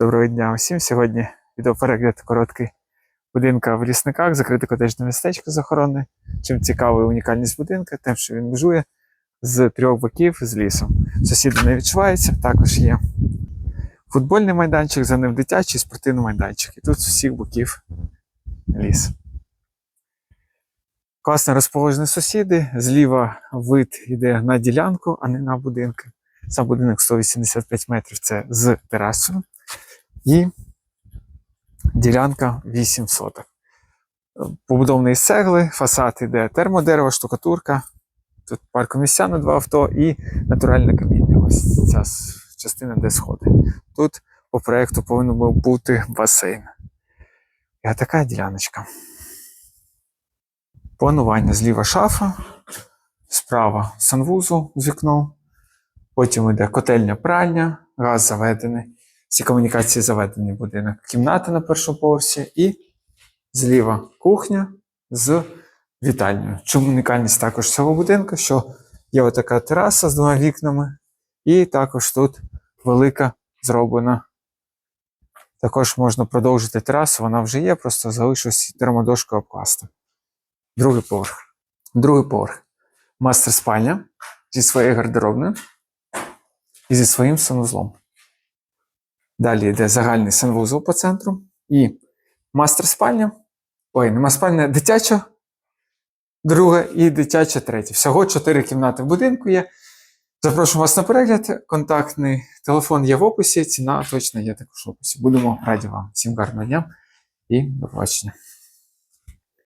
Доброго дня усім. Сьогодні відеоперегляд короткий будинка в лісниках, закрите котежне містечко з охорони. Чим цікава і унікальність будинка, тим, що він межує з трьох боків з лісом. Сусіди не відчуваються, також є футбольний майданчик, за ним дитячий спортивний майданчик. І тут з усіх боків ліс. Класно розположені сусіди. Зліва вид йде на ділянку, а не на будинки. Сам будинок 185 метрів це з терасою. І ділянка 8 соток. Побудований з цегли, фасад іде термодерево, штукатурка. Тут паркомісця на два авто і натуральне каміння. Ось ця частина, де сходи. Тут по проєкту повинен був бути басейн. І така діляночка. Планування зліва шафа, справа санвузол з вікном. Потім йде котельня пральня, газ заведений. Всі комунікації заведені в будинок. Кімната на першому поверсі і зліва кухня з вітальнею. Чому унікальність також цього будинку, що є отака тераса з двома вікнами, і також тут велика зроблена. Також можна продовжити терасу, вона вже є, просто залишилось термодошкою обкласти. Другий поверх. Другий поверх. Мастер спальня зі своєю гардеробною і зі своїм санузлом. Далі йде загальний санвузол по центру і мастер спальня. Ой, нема спальня дитяча, друга і дитяча третя. Всього чотири кімнати в будинку є. Запрошую вас на перегляд. Контактний телефон є в описі, ціна точно є також в описі. Будемо раді вам. Всім гарного дня і до побачення.